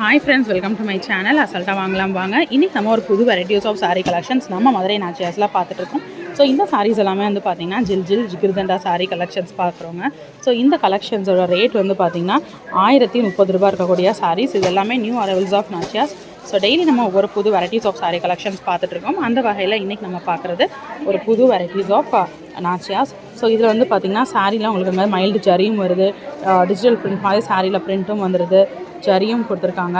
Hi friends welcome to my channel அசல்ட்டாக வாங்கலாம் வாங்க. இன்றைக்கி நம்ம ஒரு புது வெரைட்டிஸ் ஆஃப் சாரீ கலெக்ஷன்ஸ் நம்ம மதுரை நாச்சியாஸில் பார்த்துட்ருக்கோம். ஸோ இந்த சாரீஸ் எல்லாமே வந்து பார்த்திங்கன்னா ஜில் ஜில் ஜிகிர்தண்டா சாரீ கலெக்ஷன்ஸ் பார்க்குறோங்க. ஸோ இந்த கலெக்ஷன்ஸோட ரேட் வந்து பார்த்திங்கன்னா ஆயிரத்தி முப்பது ரூபா இருக்கக்கூடிய சாரீஸ் இது எல்லாமே new arrivals of Nachiyas so daily நம்ம ஒவ்வொரு புது வெரைட்டிஸ் ஆஃப் சாரீ கலெக்ஷன்ஸ் பார்த்துட்ருக்கோம். அந்த வகையில் இன்றைக்கி நம்ம பார்க்குறது ஒரு புது வெரைட்டிஸ் ஆஃப் நாச்சியாஸ் ஸோ இதில் வந்து பார்த்திங்கன்னா சாரீலாம் உங்களுக்கு இந்த மாதிரி மைல்டு ஜரியும் வருது. Uh, டிஜிட்டல் பிரிண்ட் மாதிரி சாரியில் பிரிண்ட்டும் வந்துடுது ஜரியும் கொடுத்துருக்காங்க.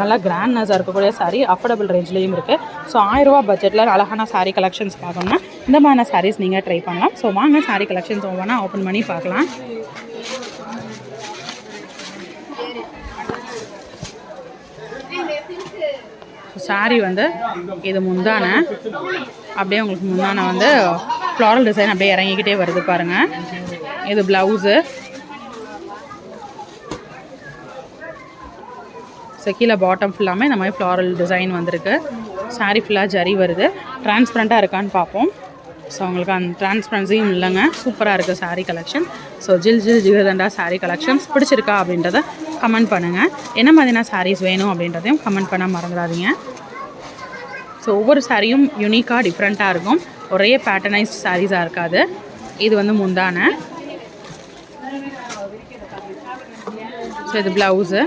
நல்லா கிராண்ட்னஸாக இருக்கக்கூடிய சாரீ அஃபோர்டபுள் ரேஞ்ச்லேயும் இருக்குது ஸோ ஆயிரரூபா பட்ஜெட்டில் அழகான சாரீ கலெக்ஷன்ஸ் பார்க்கணும்னா இந்த மாதிரியான சாரீஸ் நீங்கள் ட்ரை பண்ணலாம். ஸோ வாங்க சாரீ கலெக்ஷன்ஸ் ஒவ்வொன்றா ஓப்பன் பண்ணி பார்க்கலாம். சாரீ வந்து இது முந்தான. அப்படியே உங்களுக்கு முந்தான வந்து ஃப்ளாரல் டிசைன் அப்படியே இறங்கிக்கிட்டே வருது பாருங்கள் இது ப்ளவுஸு ஸோ கீழே பாட்டம் ஃபுல்லாமே இந்த மாதிரி ஃப்ளாரல் டிசைன் வந்திருக்கு. சாரீ ஃபுல்லாக ஜரி வருது. டிரான்ஸ்பரண்ட்டாக இருக்கான்னு பார்ப்போம். ஸோ அவங்களுக்கு அந்த டிரான்ஸ்பரன்சியும் இல்லைங்க. சூப்பராக இருக்குது சாரீ கலெக்ஷன் ஸோ ஜில் ஜில் ஜிகதண்டா சாரீ கலெக்ஷன்ஸ் பிடிச்சிருக்கா அப்படின்றத கமெண்ட் பண்ணுங்கள் என்ன மாதிரினா சாரீஸ் வேணும் அப்படின்றதையும் கமெண்ட் பண்ண மறந்துடாதீங்க. ஸோ ஒவ்வொரு சாரியும் யூனிக்காக டிஃப்ரெண்ட்டாக இருக்கும். ஒரே பேட்டர்னைஸ்ட் சாரீஸாக இருக்காது. இது வந்து முந்தான. ஸோ இது ப்ளவுஸு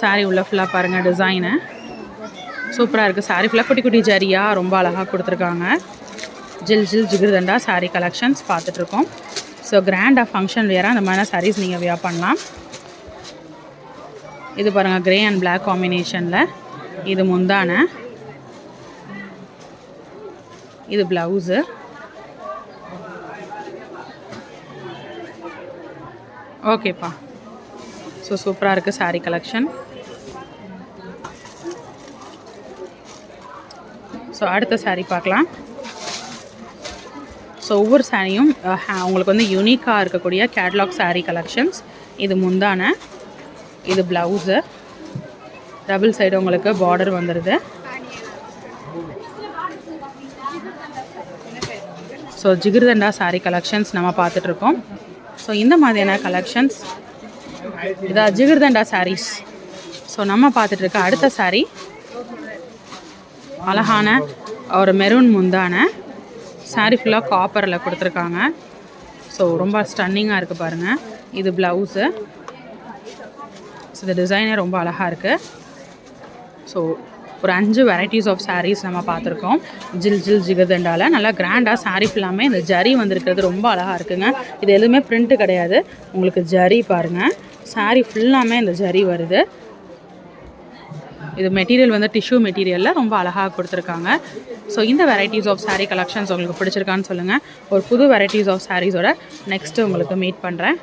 சாரீ உள்ள ஃபுல்லாக பாருங்கள் டிசைனு சூப்பராக இருக்குது சாரீ ஃபுல்லாக குட்டி குட்டி ஜரியாக ரொம்ப அழகாக கொடுத்துருக்காங்க. ஜில் ஜில் ஜிகிர்தண்டா சாரீ கலெக்ஷன்ஸ் பார்த்துட்ருக்கோம். ஸோ கிராண்டாக ஃபங்க்ஷன் வேறு அந்த மாதிரிலாம் சாரீஸ் நீங்கள் வியா பண்ணலாம். இது பாருங்கள் க்ரே அண்ட் பிளாக் காம்பினேஷனில் இது முந்தான. இது ப்ளவுஸு ஓகேப்பா ஸோ சூப்பராக இருக்குது சாரீ கலெக்ஷன் ஸோ அடுத்த சாரீ பார்க்கலாம். ஸோ ஒவ்வொரு சாரியும் உங்களுக்கு வந்து யூனிக்காக இருக்கக்கூடிய கேட்லாக் சாரீ கலெக்ஷன்ஸ் இது முந்தான. இது ப்ளவுஸு டபுள் சைடு உங்களுக்கு பார்டர் வந்துடுது ஸோ ஜிகிர்தண்டா சாரீ கலெக்ஷன்ஸ் நம்ம பார்த்துட்ருக்கோம். ஸோ இந்த மாதிரியான கலெக்ஷன்ஸ் இதாக ஜிகிர்தண்டா சாரீஸ் ஸோ நம்ம பார்த்துட்ருக்க அடுத்த சாரீ அழகான ஒரு மெரூன் முந்தான. saree ஃபுல்லாக காப்பரில் கொடுத்துருக்காங்க. ஸோ ரொம்ப ஸ்டன்னிங்காக இருக்குது பாருங்கள் இது ப்ளவுஸு ஸோ இந்த டிசைனே ரொம்ப அழகாக இருக்குது ஸோ ஒரு அஞ்சு வெரைட்டிஸ் ஆஃப் சாரீஸ் நம்ம பார்த்துருக்கோம். ஜில் ஜில் ஜிகதண்டால் நல்லா கிராண்டாக சாரீ ஃபுல்லாமே இந்த ஜரி வந்திருக்கிறது ரொம்ப அழகாக இருக்குங்க. இது எதுவுமே பிரிண்ட்டு கிடையாது. உங்களுக்கு ஜரி பாருங்கள் saree ஃபுல்லாமே இந்த ஜரி வருது. இது மெட்டீரியல் வந்து டிஷ்யூ மெட்டீரியலில் ரொம்ப அழகாக கொடுத்துருக்காங்க. ஸோ இந்த வெரைட்டிஸ் ஆஃப் சாரீ கலெக்ஷன்ஸ் உங்களுக்கு பிடிச்சிருக்கான்னு சொல்லுங்கள் ஒரு புது வெரைட்டிஸ் ஆஃப் சாரீஸோட நெக்ஸ்ட்டு உங்களுக்கு மீட் பண்ணுறேன்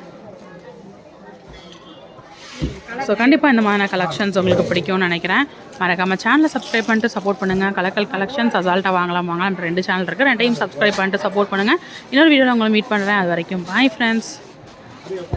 ஸோ கண்டிப்பாக இந்த மாதிரியான கலெக்ஷன்ஸ் உங்களுக்கு பிடிக்கும்னு நினைக்கிறேன். மறக்காமல் சேனலை சப்ஸ்கிரைப் பண்ணிட்டு சப்போர்ட் பண்ணுங்கள் கலக்கல் கலெக்ஷன்ஸ் அசால்ட்டாக வாங்கலாம் வாங்கலாம் ரெண்டு சேனல் இருக்குது ரெண்டையும் சப்ஸ்கிரைப் பண்ணிட்டு சப்போர்ட் பண்ணுங்கள் இன்னொரு வீடியோவில் உங்களை மீட் பண்ணுறேன் அது வரைக்கும் பாய் ஃப்ரெண்ட்ஸ்